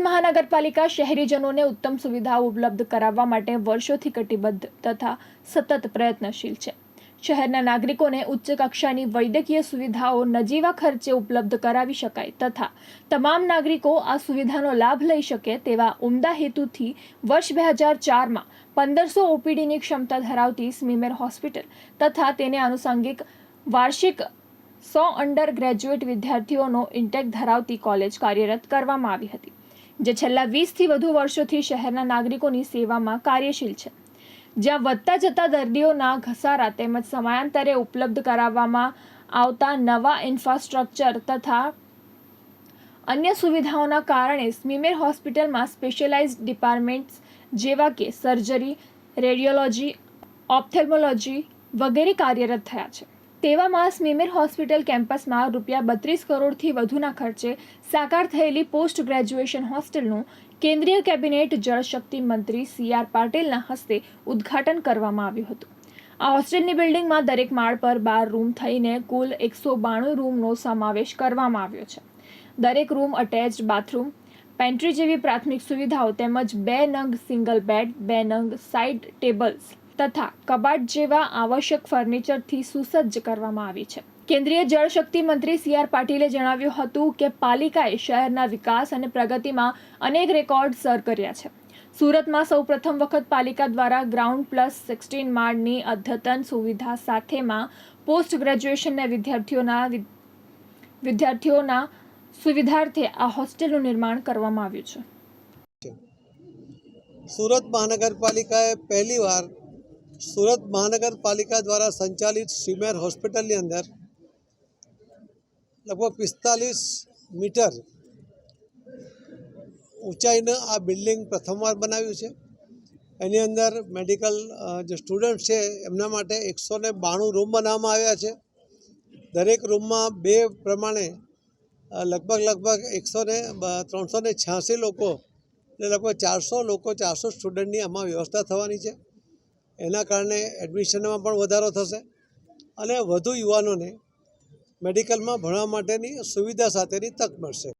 મહાનગરપાલિકા શહેરીજનોને ઉત્તમ સુવિધાઓ ઉપલબ્ધ કરાવવા માટે વર્ષોથી કટિબદ્ધ તથા સતત પ્રયત્નશીલ છે. શહેરના નાગરિકોને ઉચ્ચ કક્ષાની વૈદ્યકીય સુવિધાઓ, નજીવા ખર્ચે ઉપલબ્ધ કરાવી શકાય તથા તમામ નાગરિકો આ સુવિધાનો લાભ લઈ શકે તેવા ઉમદા હેતુથી વર્ષ બે હજાર ચારમાં પંદરસો ઓપીડીની ક્ષમતા ધરાવતી સ્મીમેર હોસ્પિટલ તથા તેને આનુષંગિક વાર્ષિક સો અંડર ગ્રેજ્યુએટ વિદ્યાર્થીઓનો ઇન્ટેક ધરાવતી કોલેજ કાર્યરત કરવામાં આવી હતી. જે છેલ્લા વીસથી વધુ વર્ષોથી શહેરના નાગરિકોની સેવામાં કાર્યશીલ છે. જ્યાં વધતા જતા દર્દીઓના ઘસારા તેમજ સમયાંતરે ઉપલબ્ધ કરાવવામાં આવતા નવા ઇન્ફ્રાસ્ટ્રક્ચર તથા અન્ય સુવિધાઓના કારણે સ્મીમેર હોસ્પિટલમાં સ્પેશિયલાઇઝ્ડ ડિપાર્ટમેન્ટ્સ જેવા કે સર્જરી, રેડિયોલોજી, ઓપ્થેલ્મોલોજી વગેરે કાર્યરત થયા છે. તેવામાં સ્મીમેર હોસ્પિટલ કેમ્પસમાં રૂપિયા બત્રીસ કરોડથી વધુના ખર્ચે સાકાર થયેલી પોસ્ટ ગ્રેજ્યુએશન હોસ્ટેલનું કેન્દ્રીય કેબિનેટ જળશક્તિ મંત્રી સી આર પાટીલના હસ્તે ઉદ્ઘાટન કરવામાં આવ્યું હતું. આ હોસ્ટેલની બિલ્ડિંગમાં દરેક માળ પર બાર રૂમ થઈને કુલ એકસો બાણું રૂમનો સમાવેશ કરવામાં આવ્યો છે. દરેક રૂમ અટેચ્ડ બાથરૂમ, પેન્ટ્રી જેવી પ્રાથમિક સુવિધાઓ તેમજ બે નંગ સિંગલ બેડ, બે નંગ સાઇડ ટેબલ્સ તથા કબાટ જેવા આવશ્યક ફર્નિચરથી સુસજ્જ કરવામાં આવી છે. કેન્દ્રીય જળશક્તિ મંત્રી સી આર પાટીલે જણાવ્યું હતું કે પાલિકાએ શહેરના વિકાસ અને પ્રગતિમાં અનેક રેકોર્ડ સર કર્યા છે. સુરતમાં સૌ પ્રથમ વખત પાલિકા દ્વારા ગ્રાઉન્ડ પ્લસ સિક્સટીન માળની અદ્યતન સુવિધા સાથેમાં પોસ્ટ ગ્રેજ્યુએશનના વિદ્યાર્થીઓના વિદ્યાર્થીઓના સુવિધાર્થે આ હોસ્ટેલનું નિર્માણ કરવામાં આવ્યું છે. સુરત મહાનગરપાલિકાએ પહેલીવાર સુરત મહાનગરપાલિકા દ્વારા સંચાલિત સિમેર હોસ્પિટલની અંદર લગભગ પિસ્તાલીસ મીટર ઊંચાઈનું આ બિલ્ડિંગ પ્રથમવાર બનાવ્યું છે. એની અંદર મેડિકલ જે સ્ટુડન્ટ છે એમના માટે એકસો ને બાણું રૂમ બનાવવામાં આવ્યા છે. દરેક રૂમમાં બે પ્રમાણે લગભગ લગભગ એકસો ને ત્રણસો ને છ્યાસી લોકો એટલે લગભગ ચારસો લોકો, ચારસો સ્ટુડન્ટની આમાં વ્યવસ્થા થવાની છે. એના કારણે એડમિશનમાં પણ વધારો થશે અને વધુ યુવાનોને મેડિકલમાં ભણવા માટેની સુવિધા સાથેની તક મળશે.